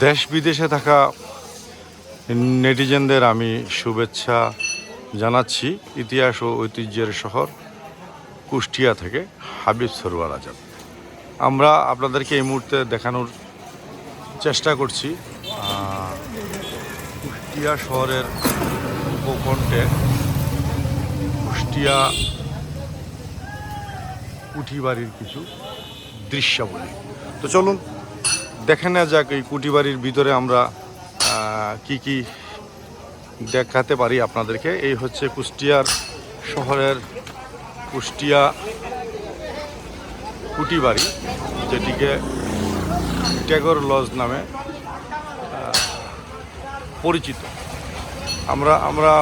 দেশ বিদেশে থাকা নেটিজেনদের আমি শুভেচ্ছা জানাচ্ছি। ইতিহাস ও ঐতিহ্যের শহর কুষ্টিয়া থেকে হাবিব সরওয়ার আজাদ। আমরা আপনাদেরকে এই মুহূর্তে দেখানোর চেষ্টা করছি। কুষ্টিয়া শহরের উপকণ্ঠে কুষ্টিয়া কুঠিবাড়ির কিছু দৃশ্যাবলী। তো চলুন দেখে নেওয়া যাক এই কুঠিবাড়ির ভিতরে আমরা কি কি দেখাতে পারি আপনাদেরকে। এই হচ্ছে কুষ্টিয়ার শহরের কুষ্টিয়া কুটিবাড়ি, যেটিকে ট্যাগর লজ নামে পরিচিত। আমরা আমরা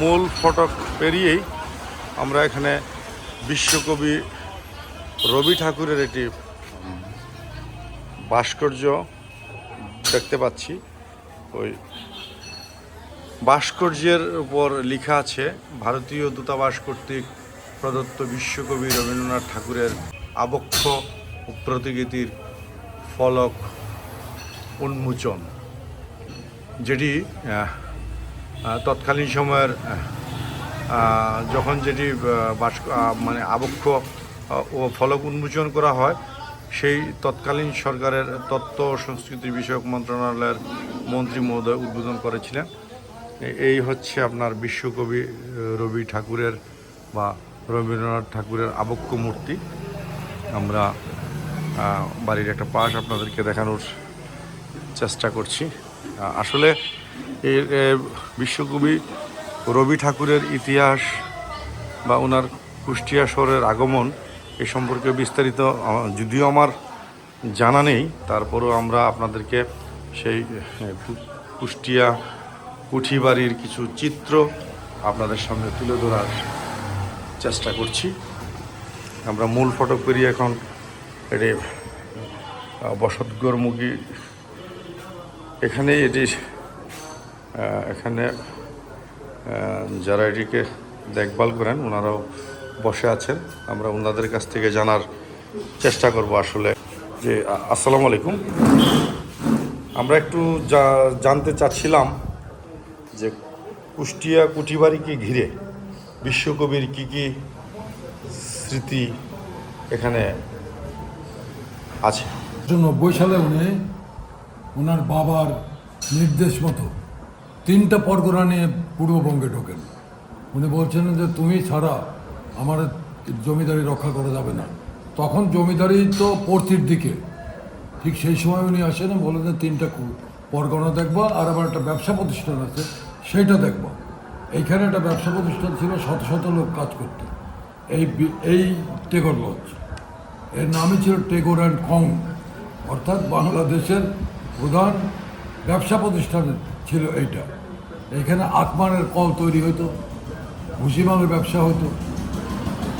মূল ফটক পেরিয়েই আমরা এখানে বিশ্বকবি রবি ঠাকুরের একটি ভাস্কর্য দেখতে পাচ্ছি। ওই ভাস্কর্যের উপর লেখা আছে, ভারতীয় দূতাবাস কর্তৃক প্রদত্ত বিশ্বকবি রবীন্দ্রনাথ ঠাকুরের আবক্ষ প্রতিকৃতির ফলক উন্মোচন। যেটি তৎকালীন সময়ের যখন যেটি মানে আবক্ষ ও ফলক উন্মোচন করা হয় সেই তৎকালীন সরকারের তত্ত্ব ও সংস্কৃতি বিষয়ক মন্ত্রণালয়ের মন্ত্রী মহোদয় উদ্বোধন করেছিলেন। এই হচ্ছে আপনার বিশ্বকবি রবি ঠাকুরের বা রবীন্দ্রনাথ ঠাকুরের আবক্ষ মূর্তি। আমরা বাড়ির একটা পাশ আপনাদেরকে দেখানোর চেষ্টা করছি। আসলে বিশ্বকবি রবি ঠাকুরের ইতিহাস বা ওনার কুষ্টিয়া শহরের আগমন এ সম্পর্কে বিস্তারিত যদিও আমার জানা নেই, তারপরেও আমরা আপনাদেরকে সেই কুষ্টিয়া কুঠিবাড়ির কিছু চিত্র আপনাদের সামনে তুলে ধরার চেষ্টা করছি। আমরা মূল ফটক পেরিয়ে এখন এটি বসতগড়মুখী এখানে এটি এখানে যারা এটিকে দেখভাল করেন, ওনারাও বসে আছেন। আমরা ওনাদের কাছ থেকে জানার চেষ্টা করব আসলে যে আসসালামু আলাইকুম। আমরা একটু জানতে চাচ্ছিলাম যে, কুষ্টিয়া কুটিবাড়িকে ঘিরে? বিশ্বকবির কি কি স্মৃতি এখানে আছে? নব্বই সালে উনি ওনার বাবার নির্দেশ মতো তিনটা পরগনা নিয়ে পূর্ববঙ্গে ঢোকেন। উনি বলছেন যে, তুমি ছাড়া আমার জমিদারি রক্ষা করা যাবে না। তখন জমিদারি তো পড়তির দিকে। ঠিক সেই সময় উনি আসেন বলেন যে তিনটা পরগনা দেখব, আর আমার একটা ব্যবসা প্রতিষ্ঠান আছে সেইটা দেখব। এইখানে একটা ব্যবসা প্রতিষ্ঠান ছিল, শত শত লোক কাজ করতো। এই এই টেগর লজ। এর নামই ছিল টেগর অ্যান্ড কং। অর্থাৎ বাংলাদেশের প্রধান ব্যবসা প্রতিষ্ঠান ছিল এইটা। এখানে আকমানের কল তৈরি হতো ভুসিমালের ব্যবসা হতো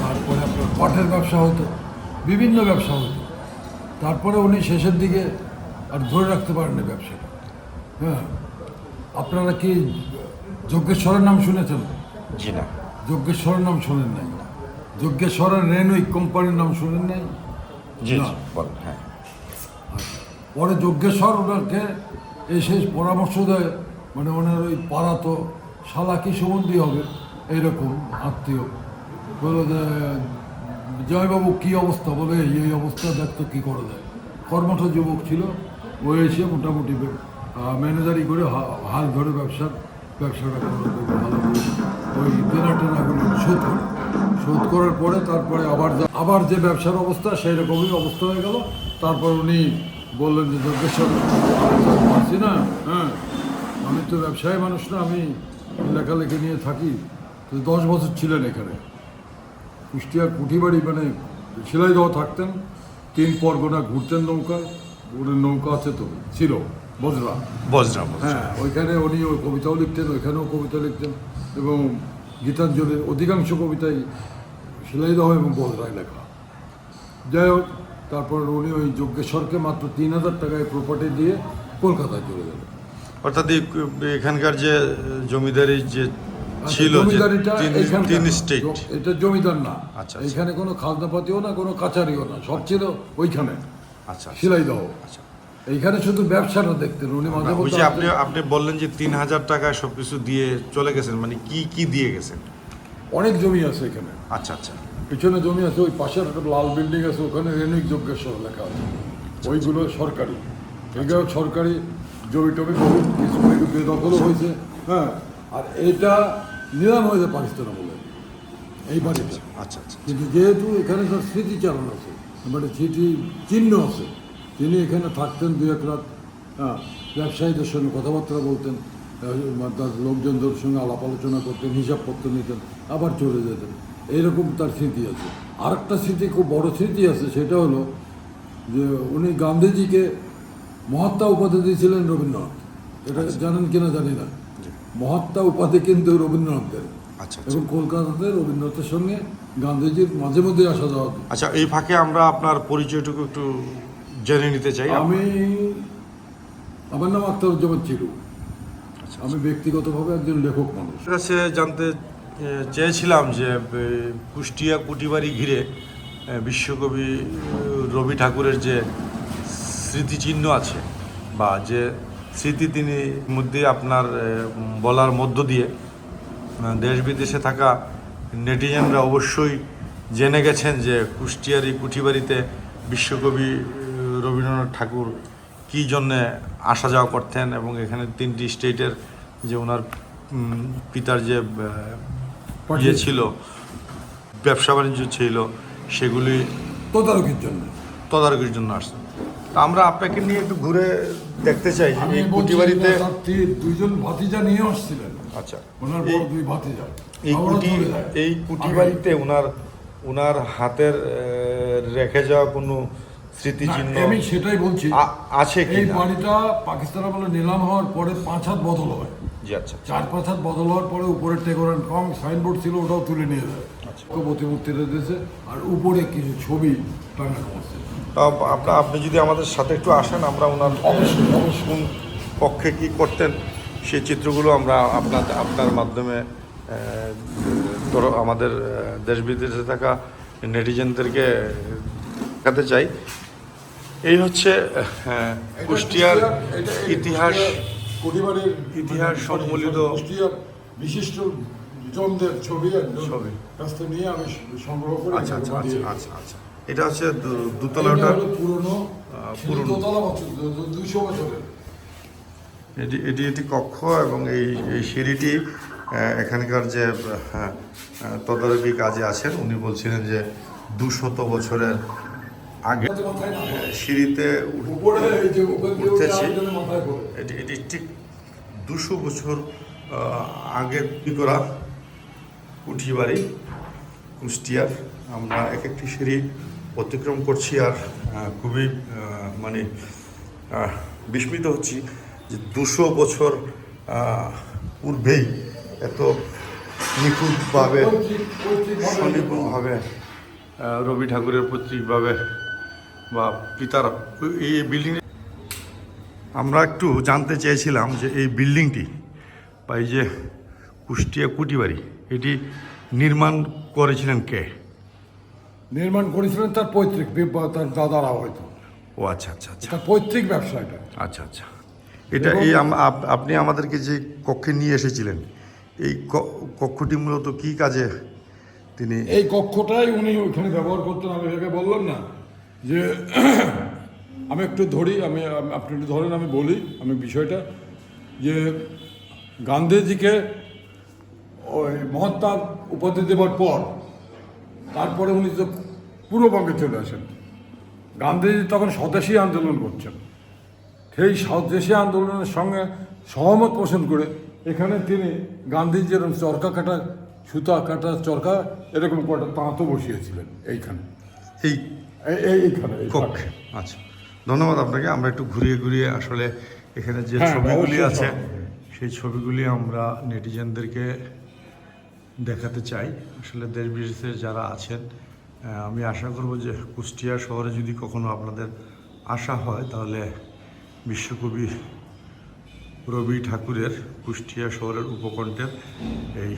তারপরে আপনার পাটের ব্যবসা হতো বিভিন্ন ব্যবসা হতো। তারপরে উনি শেষের দিকে আর ধরে রাখতে পারেননি ব্যবসাটা। হ্যাঁ আপনারা কি যজ্ঞেশ্বরের নাম শুনেছেন? জি না। যজ্ঞেশ্বরের নাম শোনেন নাই। যজ্ঞেশ্বরের রেনুইক কোম্পানির নাম শুনেন নাই? জি না। জি হ্যাঁ। পরে যজ্ঞেশ্বর ওনাকে এসে পরামর্শ দেয় মানে ওনার ওই পাড়া তো শালা কি সম্বন্ধী হবে এইরকম আত্মীয়। বলো যে, জয়বাবু, কি অবস্থা? বলে, এই অবস্থা দেখতো কী করা যায় কর্মঠ যুবক ছিল, ও এসে মোটামুটি ম্যানেজারি করে হাল ধরে ব্যবসার, ব্যবসাটা ভালো ওই দেনা টেনাগুলো শোধ করে। শোধ করার পরে তারপরে আবার আবার যে ব্যবসার অবস্থা সেই রকমই অবস্থা হয়ে গেল। তারপর উনি বললেন যে যজ্ঞেশ্বর পারছি না হ্যাঁ? আমি তো ব্যবসায়ী মানুষ না, আমি লেখালেখি নিয়ে থাকি। তো দশ বছর ছিলেন এখানে। কুষ্টিয়ার কুঠিবাড়ি মানে সেলাই দেওয়া থাকতেন। তিন পরগনা ঘুরতেন নৌকা ওদের নৌকা আছে তো ছিল বজরা। বজরা হ্যাঁ ওইখানে উনি ওই কবিতাও লিখতেন ওইখানেও কবিতা লিখতেন এবং গীতাঞ্জলির অধিকাংশ কবিতাই সেলাই দেওয়া এবং বজরায় লেখা। যাই হোক তারপর উনি ওই যজ্ঞেশ্বরকে মাত্র তিন হাজার টাকায় প্রপার্টি দিয়ে কলকাতায় চলে গেলেন। অর্থাৎ এখানকার যে জমিদারি যে ছিল যে জমিদারিটা তিন। স্টেট। এটা জমিদার না। আচ্ছা, আচ্ছা। এখানে কোনো খাজনাপাতিও না কোনো কাচারিও না। সব ছিল ওইখানে। আচ্ছা আচ্ছা, সেলাই দাও আচ্ছা। এইখানে শুধু ব্যবসাটা দেখতেন উনি মাঝে মধ্যে আপনি আপনি বললেন যে তিন হাজার টাকায় সবকিছু দিয়ে চলে গেছেন মানে কি কি দিয়ে গেছেন? অনেক জমি আছে এখানে। আচ্ছা আচ্ছা। পিছনে জমি আছে ওই পাশের একটা লাল বিল্ডিং আছে ওখানে রেণিক যজ্ঞেশ্বর লেখা আছে। ওইগুলো সরকারি। এগুলো সরকারি জমি টমি কিছু বেদখলও হয়েছে। হ্যাঁ আর এটা নিলাম হয়েছে পাকিস্তানে বলে। এই বাড়িটা আচ্ছা আচ্ছা কিন্তু যেহেতু এখানে তার স্মৃতিচারণ আছে মানে স্মৃতি চিহ্ন আছে তিনি এখানে থাকতেন দু এক রাত হ্যাঁ ব্যবসায়ীদের সঙ্গে কথাবার্তা বলতেন তার লোকজনদের সঙ্গে আলাপ আলোচনা করতেন হিসাবপত্র নিতেন আবার চলে যেতেন। এইরকম তার স্মৃতি আছে। আরেকটা স্মৃতি খুব বড় স্মৃতি আছে সেটা হলো যে উনি গান্ধীজিকে মহাত্মা উপাধি দিয়েছিলেন রবীন্দ্রনাথ। এটা জানেন কিনা জানি না। মহাত্মা উপাধি কিন্তু রবীন্দ্রনাথের আচ্ছা আচ্ছা। এবং কলকাতাতে রবীন্দ্রনাথের সঙ্গে গান্ধীজির মাঝে মধ্যে আসা যাওয়া আচ্ছা এই ফাঁকে আমরা আপনার পরিচয়টুকু একটু জেনে নিতে চাই। আমি আমার নাম আখতারুজ্জামান চিরু। আমি ব্যক্তিগতভাবে একজন লেখক মানুষ। কাছে জানতে চেয়েছিলাম যে কুষ্টিয়া কুটিবাড়ি ঘিরে বিশ্বকবি রবি ঠাকুরের যে স্মৃতিচিহ্ন আছে বা যে স্মৃতি তিনি মধ্যে আপনার বলার মধ্য দিয়ে দেশ বিদেশে থাকা নেটিজেনরা অবশ্যই জেনে গেছেন যে কুষ্টিয়ারি কুঠিবাড়িতে বিশ্বকবি রবীন্দ্রনাথ ঠাকুর কী জন্যে আসা যাওয়া করতেন এবং এখানে তিনটি স্টেটের যে ওনার পিতার যে ইয়ে ছিল ব্যবসা বাণিজ্য ছিল সেগুলি তদারকির জন্য। তদারকির জন্য আসছেন তা আমরা আপনাকে নিয়ে একটু ঘুরে দেখতে চাই এই বলছি কুঠিবাড়িতে যে তার তি- দুইজন ভাতিজা নিয়ে আসছিলেন। আচ্ছা। ওনার বড় দুই ভাতিজা। এই কুটি এই কুটি বাড়িতে ওনার ওনার হাতের রেখে যাওয়া কোনো স্মৃতিচিহ্ন আমি সেটাই বলছি। আছে কি এই বাড়িটা পাকিস্তানের বলে নিলাম হওয়ার পরে পাঁচ হাত বদল হয়। জি আচ্ছা। চার পাঁচ হাত বদল হওয়ার পরে উপরে টেকর অ্যান্ড কম সাইনবোর্ড ছিল ওটাও তুলে নিয়ে যায়। আচ্ছা। প্রতিমূর্তিটা দিয়েছে আর উপরে কিছু ছবি টাঙানো আছে। আপনার আপনি যদি আমাদের সাথে একটু আসেন আমরা ওনার কোন পক্ষে কি করতেন সেই চিত্রগুলো আমরা আপনার আপনার মাধ্যমে আমাদের দেশ বিদেশে থাকা নেটিজেনদেরকে দেখাতে চাই। এই হচ্ছে আহ, কুষ্টিয়ার ইতিহাস ইতিহাস সম্বলিত বিশিষ্ট জনদের ছবি ছবি। কাছ থেকে নিয়ে আমি সংগ্রহ করে। আচ্ছা আচ্ছা আচ্ছা আচ্ছা আচ্ছা। এটা হচ্ছে দুতলা ওটা। পুরনো পুরনো। দোতলা দুইশো বছরের। এটি এটি একটি কক্ষ এবং এই এই সিঁড়িটি এখানকার যে তদারকি কাজে আছেন উনি বলছিলেন যে দুশত বছরের আগে সিঁড়িতে উঠ- উঠতেছি। পড়ে এটি এটি ঠিক দুশো বছর আগে করা? কুঠি বাড়ি কুষ্টিয়ার। আমরা এক একটি সিঁড়ি অতিক্রম করছি আর খুবই মানে বিস্মিত হচ্ছি যে দুশো বছর পূর্বেই এত নিখুঁতভাবে আহ, রবি ঠাকুরের পৈতৃকভাবে বা পিতার এই বিল্ডিং আমরা একটু জানতে চেয়েছিলাম যে এই বিল্ডিংটি বা এই যে কুষ্টিয়া কুটিবাড়ি এটি নির্মাণ করেছিলেন কে? নির্মাণ করেছিলেন তার পৈতৃক তার দাদারা হয়তো। ও আচ্ছা আচ্ছা আচ্ছা। তার পৈতৃক ব্যবসা এটা আচ্ছা আচ্ছা। এটা এই আপনি আমাদেরকে যে কক্ষে নিয়ে এসেছিলেন এই কক্ষটি মূলত কি কাজে তিনি এই কক্ষটাই উনি ওখানে ব্যবহার করতেন আমি এটাকে বললাম না। যে আমি একটু ধরি আমি আপনি একটু ধরেন আমি বলি আমি বিষয়টা। যে গান্ধীজিকে ওই মহাত্মা উপাধি দেওয়ার পর তারপরে উনি তো পূর্ববঙ্গে চলে আসেন। গান্ধীজি তখন স্বদেশী আন্দোলন করছেন। সেই স্বদেশী আন্দোলনের সঙ্গে সহমত পোষণ করে এখানে তিনি গান্ধীজির যেরকম চরকা কাটা সুতা কাটা চরকা এরকম কটা তাঁতও বসিয়েছিলেন এইখানে। এই এই- এই- এইখানে কক্ষে আচ্ছা। ধন্যবাদ আপনাকে। আমরা একটু ঘুরিয়ে ঘুরিয়ে আসলে এখানে যে হ্যাঁ, ছবিগুলি আছে সেই ছবিগুলি আমরা নেটিজেনদেরকে দেখাতে চাই। আসলে দেশ বিদেশে যারা আছেন আমি আশা করব যে কুষ্টিয়া শহরে যদি কখনো আপনাদের আসা হয়, তাহলে বিশ্বকবি রবি ঠাকুরের কুষ্টিয়া শহরের উপকণ্ঠের এই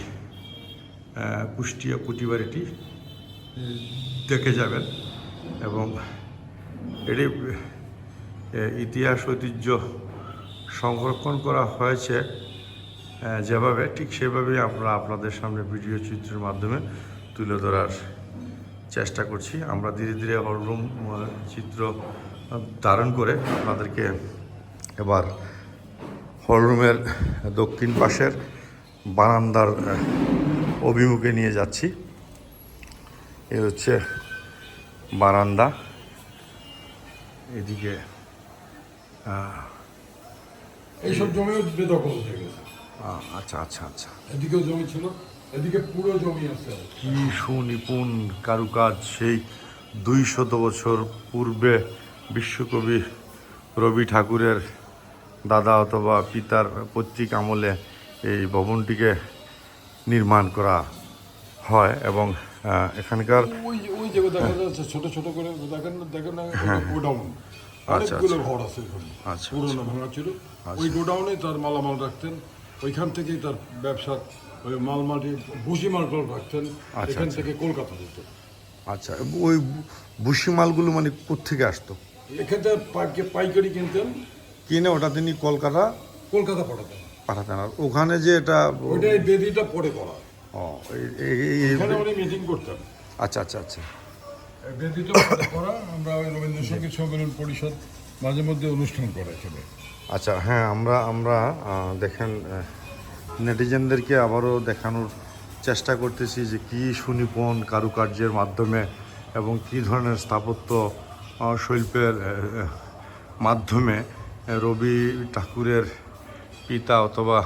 কুষ্টিয়া কুটিবাড়িটি দেখে যাবেন এবং এটি ইতিহাস ঐতিহ্য সংরক্ষণ করা হয়েছে। যেভাবে, ঠিক সেভাবেই আমরা আপনাদের সামনে ভিডিও চিত্রের মাধ্যমে তুলে ধরার চেষ্টা করছি। আমরা ধীরে ধীরে হলরুম চিত্র ধারণ করে আপনাদেরকে এবার হলরুমের দক্ষিণ পাশের বারান্দার অভিমুখে নিয়ে যাচ্ছি। এ হচ্ছে বারান্দা। এদিকে এইসব জমিও বেদখল হয়ে গেছে। আচ্ছা আচ্ছা আচ্ছা। এদিকেও জমি ছিল এদিকে পুরো জমি আছে। কি সুনিপুণ কারুকাজ সেই দুই শত বছর পূর্বে বিশ্বকবি রবি ঠাকুরের দাদা অথবা পিতার পৈতৃক আমলে এই ভবনটিকে নির্মাণ করা হয় এবং এখানকার ওই জায়গায় দেখা যাচ্ছে ছোট ছোট করে দেখেন দেখেন না গোডাউন। আচ্ছা, অনেকগুলো ঘর আছে আচ্ছা, পুরোনো ভাঙা ছিল। ওই গোডাউনে তার মালামাল রাখতেন। ওইখান থেকেই তার ব্যবসা ওই মাল মাটি ভুসি মাল টাল রাখতেন আচ্ছা, এখান আচ্ছা। থেকে কলকাতা যেত। আচ্ছা ওই বুসি মালগুলো মানে কোত্থেকে আসতো? এখান থেকে পাইকারি কিনতেন। কিনে ওটা তিনি কলকাতা? কলকাতা পাঠাতেন। পাঠাতেন আর ওখানে যে এটা ওইটা এই বেদিটা পরে করা। ও, এখানে উনি মিটিং করতেন। আচ্ছা আচ্ছা আচ্ছা। বেদিটা করা আমরা ওই রবীন্দ্র সংগীত সম্মেলন পরিষদ মাঝে মধ্যে অনুষ্ঠান করে এখানে। আচ্ছা হ্যাঁ আমরা আমরা দেখেন নেটিজেনদেরকে আবারও দেখানোর চেষ্টা করতেছি যে কী সুনিপুণ কারুকার্যের মাধ্যমে এবং কী ধরনের স্থাপত্য শিল্পের মাধ্যমে রবি ঠাকুরের পিতা অথবা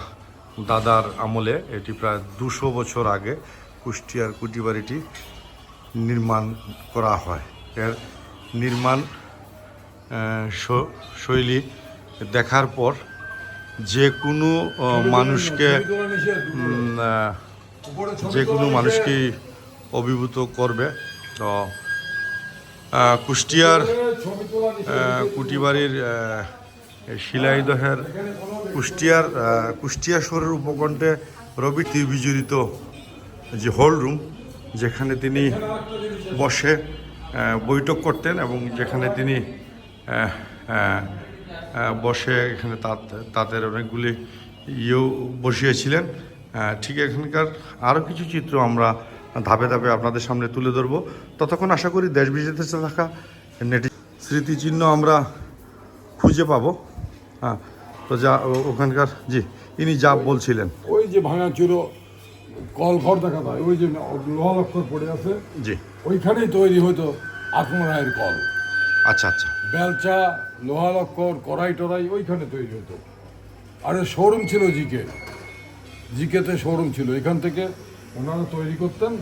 দাদার আমলে এটি প্রায় দুশো বছর আগে কুষ্টিয়ার কুটিবাড়িটি নির্মাণ করা হয়। এর নির্মাণ শৈলী দেখার পর যে কোনো মানুষকে যে কোনো। মানুষকেই অভিভূত করবে তো কুষ্টিয়ার কুটিবাড়ির শিলাইদহের কুষ্টিয়ার কুষ্টিয়া শহরের উপকণ্ঠে রবি বিজড়িত যে হল রুম, যেখানে তিনি বসে বৈঠক করতেন এবং যেখানে তিনি বসে এখানে তাঁতের অনেকগুলি ইয়েও বসিয়েছিলেন। ঠিক এখানকার আরও কিছু চিত্র আমরা ধাপে ধাপে আপনাদের সামনে তুলে ধরবো। ততক্ষণ আশা করি দেশ বিদেশে থাকা নেটি স্মৃতিচিহ্ন আমরা খুঁজে পাবো। হ্যাঁ তো যা ওখানকার জি ইনি যা বলছিলেন। ওই যে ভাঙা চুরো কল ঘর দেখা যায় ওই যে লোহা লক্ষর পড়ে আছে। জি। ওইখানেই তৈরি হতো আত্মরায়ের কল। আচ্ছা আচ্ছা। বেলচা লোহা লক্ষর কড়াই টড়াই ওইখানে তৈরি হতো। আর শোরুম ছিল জিকে। জিকেতে শোরুম ছিল। এখান থেকে ওনারা তৈরি করতেন।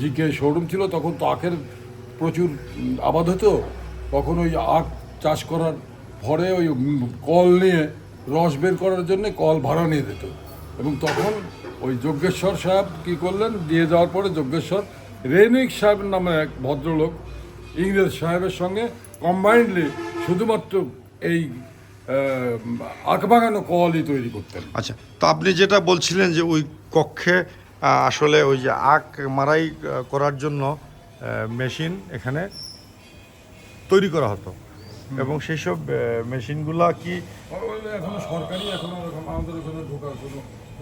জিকে শোরুম ছিল, তখন তো আখের প্রচুর আবাদ হতো। তখন ওই আখ চাষ করার পরে ওই কল নিয়ে রস বের করার জন্য কল ভাড়া নিয়ে দিত। এবং তখন ওই যজ্ঞেশ্বর সাহেব কি করলেন, দিয়ে যাওয়ার পরে যজ্ঞেশ্বর রেনিক সাহেব নামে এক ভদ্রলোক ইংরেজ সাহেবের সঙ্গে কম্বাইন্ডলি শুধুমাত্র এই আখ বাগানো কলই তৈরি করতেন। আচ্ছা তো আপনি যেটা বলছিলেন যে ওই কক্ষে আসলে ওই যে আখ মারাই করার জন্য মেশিন এখানে তৈরি করা হতো। এবং সেই সব মেশিনগুলা কি এখনও সরকারি এখনও আমাদের এখানে ঢোকার কোনো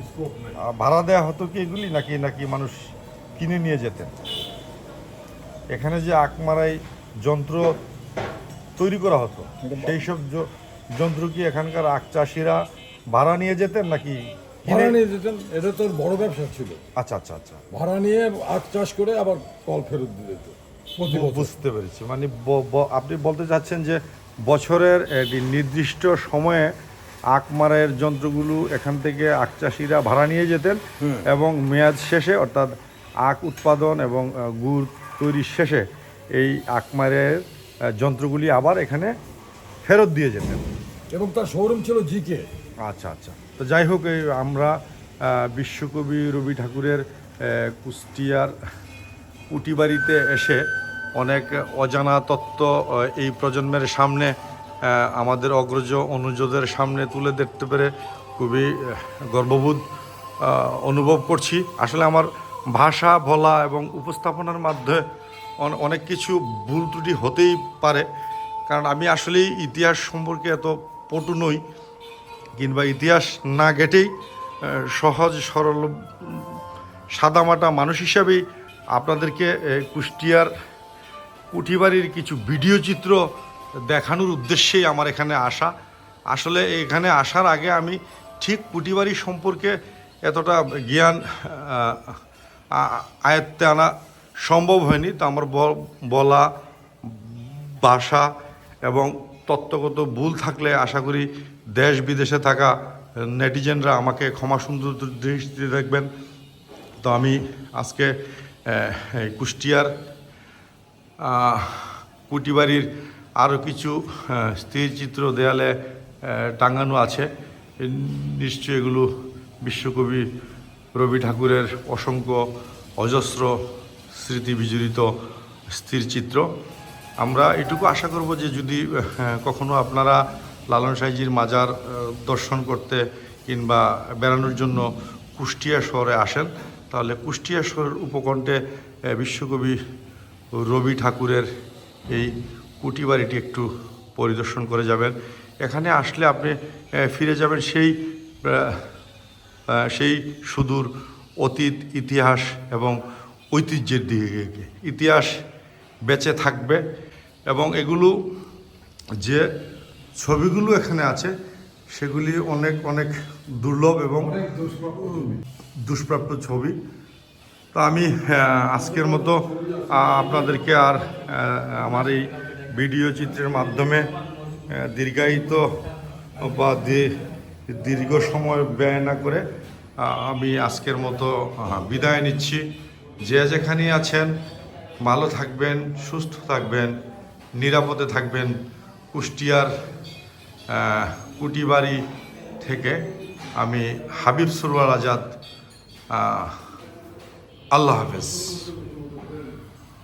স্কোপ নেই। ভাড়া দেওয়া হতো কি এগুলি নাকি নাকি মানুষ কিনে নিয়ে যেতেন? এখানে যে আখ মারাই যন্ত্র তৈরি করা হতো। সেই সব যন্ত্র কি এখানকার আখ চাষিরা ভাড়া নিয়ে যেতেন নাকি ভাড়া নিয়ে যেতেন? এটা তোর বড় ব্যবসা ছিল। আচ্ছা আচ্ছা আচ্ছা। ভাড়া নিয়ে আখ চাষ করে আবার কল ফেরত দিয়ে বছর। বুঝতে পেরেছি। মানে আপনি বলতে চাচ্ছেন যে বছরের একটি নির্দিষ্ট সময়ে আখ মারের যন্ত্রগুলো এখান থেকে আখ চাষিরা ভাড়া নিয়ে যেতেন এবং মেয়াদ শেষে অর্থাৎ আখ উৎপাদন এবং গুড় তৈরির শেষে এই আখ মারের যন্ত্রগুলি আবার এখানে ফেরত দিয়ে যেতেন। এবং তার শোরুম ছিল জিকে। আচ্ছা আচ্ছা। তো যাই হোক এই আমরা বিশ্বকবি রবি ঠাকুরের কুষ্টিয়ার কুটিবাড়িতে এসে অনেক অজানা তত্ত্ব এই প্রজন্মের সামনে আমাদের অগ্রজ অনুজদের সামনে তুলে দেখতে পেরে খুবই গর্ববোধ অনুভব করছি। আসলে আমার ভাষা বলা এবং উপস্থাপনার মাধ্যমে অনেক কিছু ভুল ত্রুটি হতেই পারে। কারণ আমি আসলেই ইতিহাস সম্পর্কে এত পটু নই। কিংবা ইতিহাস না গেটেই সহজ, সরল, সাদামাটা মানুষ হিসাবেই আপনাদেরকে কুষ্টিয়ার কুঠিবাড়ির কিছু ভিডিও চিত্র দেখানোর উদ্দেশ্যেই আমার এখানে আসা। আসলে এখানে আসার আগে আমি ঠিক কুঠিবাড়ি সম্পর্কে এতটা জ্ঞান আয়ত্তে আনা সম্ভব হয়নি। তো আমার বলা ভাষা এবং তত্ত্বগত ভুল থাকলে আশা করি দেশ বিদেশে থাকা নেটিজেনরা আমাকে ক্ষমা সুন্দর দৃষ্টিতে দেখবেন। তো আমি আজকে কুষ্টিয়ার কুটিবাড়ির আরও কিছু স্থিরচিত্র দেয়ালে টাঙানো আছে। নিশ্চয়ই এগুলো বিশ্বকবি রবি ঠাকুরের অসংখ্য অজস্র স্মৃতি বিজড়িত স্থির চিত্র। আমরা এটুকু আশা করব যে যদি কখনো আপনারা লালন সাইজির মাজার দর্শন করতে কিংবা বেড়ানোর জন্য কুষ্টিয়া শহরে আসেন, তাহলে কুষ্টিয়া শহরের উপকণ্ঠে বিশ্বকবি রবি ঠাকুরের এই কুটি বাড়িটি একটু পরিদর্শন করে যাবেন। এখানে আসলে আপনি ফিরে যাবেন সেই সেই সুদূর অতীত, ইতিহাস এবং ঐতিহ্যের দিকে ইতিহাস বেঁচে থাকবে এবং এগুলো যে ছবিগুলো এখানে আছে সেগুলি অনেক অনেক দুর্লভ এবং দুষ্প্রাপ্য ছবি। তো আমি আজকের মতো আপনাদেরকে আর আমার এই ভিডিও চিত্রের মাধ্যমে দীর্ঘায়িত বা দীর্ঘ সময় ব্যয় না করে আমি আজকের মতো বিদায় নিচ্ছি। যে যেখানে আছেন, ভালো থাকবেন, সুস্থ থাকবেন, নিরাপদে থাকবেন কুষ্টিয়ার কুটিবাড়ি থেকে আমি হাবিব সুরওয়ার আজাদ আল্লাহ হাফেজ।